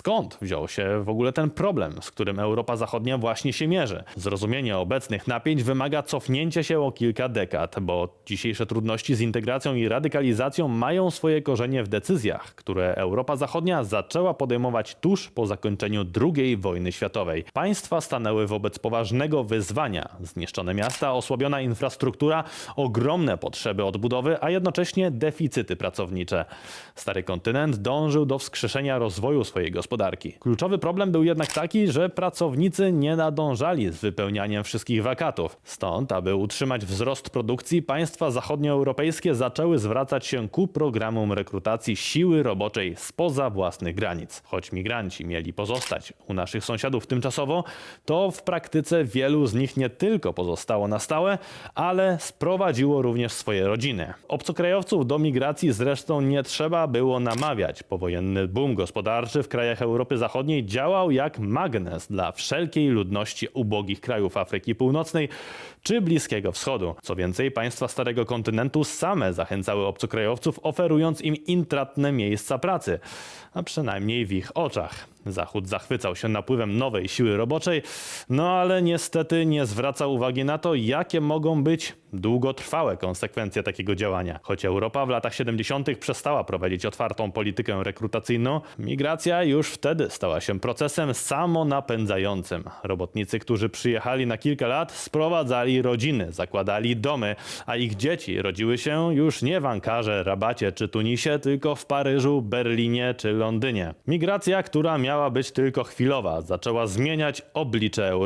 Skąd wziął się w ogóle ten problem, z którym Europa Zachodnia właśnie się mierzy? Zrozumienie obecnych napięć wymaga cofnięcia się o kilka dekad, bo dzisiejsze trudności z integracją i radykalizacją mają swoje korzenie w decyzjach, które Europa Zachodnia zaczęła podejmować tuż po zakończeniu II wojny światowej. Państwa stanęły wobec poważnego wyzwania: zniszczone miasta, osłabiona infrastruktura, ogromne potrzeby odbudowy, a jednocześnie deficyty pracownicze. Stary kontynent dążył do wskrzeszenia rozwoju swojej gospodarki. Kluczowy problem był jednak taki, że pracownicy nie nadążali z wypełnianiem wszystkich wakatów. Stąd, aby utrzymać wzrost produkcji, państwa zachodnioeuropejskie zaczęły zwracać się ku programom rekrutacji siły roboczej spoza własnych granic. Choć migranci mieli pozostać u naszych sąsiadów tymczasowo, to w praktyce wielu z nich nie tylko pozostało na stałe, ale sprowadziło również swoje rodziny. Obcokrajowców do migracji zresztą nie trzeba było namawiać. Powojenny boom gospodarczy w krajach Europy Zachodniej działał jak magnes dla wszelkiej ludności ubogich krajów Afryki Północnej czy Bliskiego Wschodu. Co więcej, państwa Starego Kontynentu same zachęcały obcokrajowców, oferując im intratne miejsca pracy, a przynajmniej w ich oczach. Zachód zachwycał się napływem nowej siły roboczej, no ale niestety nie zwraca uwagi na to, jakie mogą być długotrwałe konsekwencje takiego działania. Choć Europa w latach 70. przestała prowadzić otwartą politykę rekrutacyjną, migracja już wtedy stała się procesem samonapędzającym. Robotnicy, którzy przyjechali na kilka lat, sprowadzali rodziny, zakładali domy, a ich dzieci rodziły się już nie w Ankarze, Rabacie czy Tunisie, tylko w Paryżu, Berlinie czy Londynie. Migracja, która miała być tylko chwilowa, zaczęła zmieniać oblicze Europy.